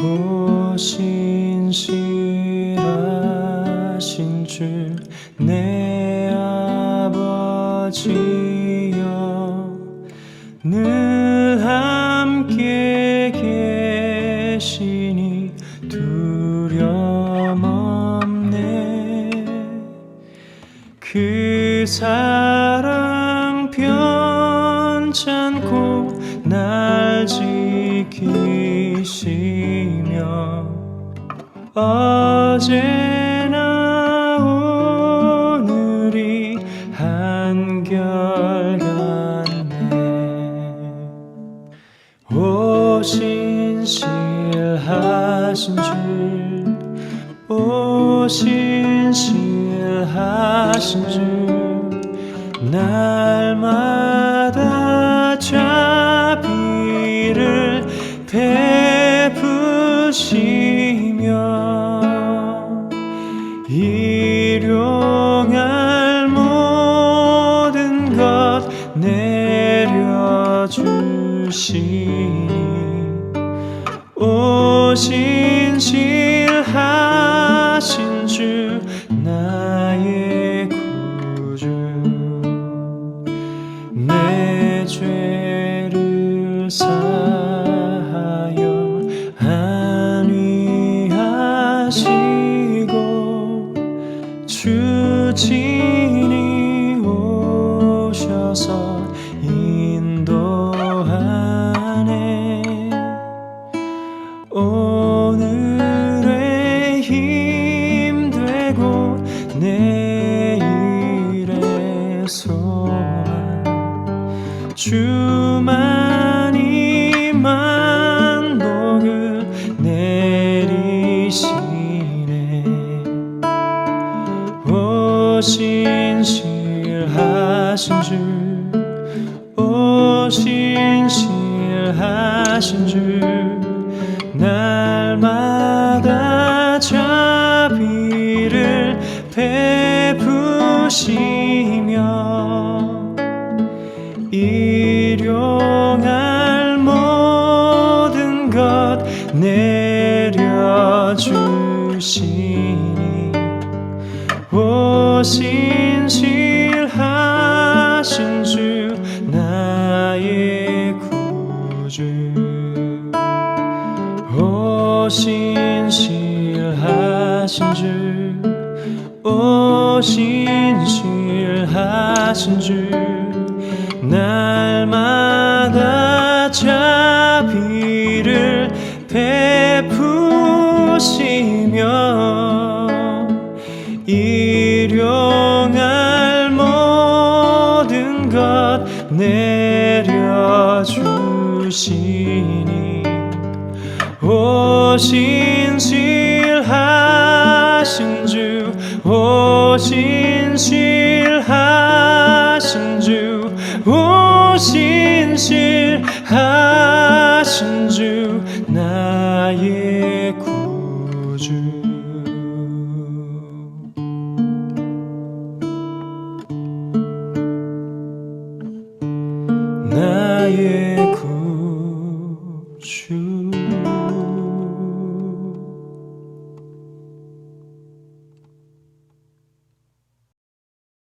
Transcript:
호신실하신 주내 아버지여 늘 함께 계시니 두려움 없네. 그 사랑 변찮고 날 지키시며 어제나 오늘이 한결같네. 오 신실하신 주 오 신실하신 주 날마다 자비를 베푸시며 일용할 모든 것 내려주시니 오신 실하신 주 나의 구주 내 죄를 사 주 친히 오셔서 인도하네. 오늘의 힘되고 내일의 소망 주만 신실하신 주. 오 신실하신 주. 날마다 자비를 베푸시며 일용할 모든 것 내려주시니. 오 신실하신 주 나의 구주. 오 신실하신 주 오 신실하신 주. 날마다 자비를 베푸시 일용할 모든 것 내려주시니 오신실하신 주 오신실하신 주 오신 나의 구주.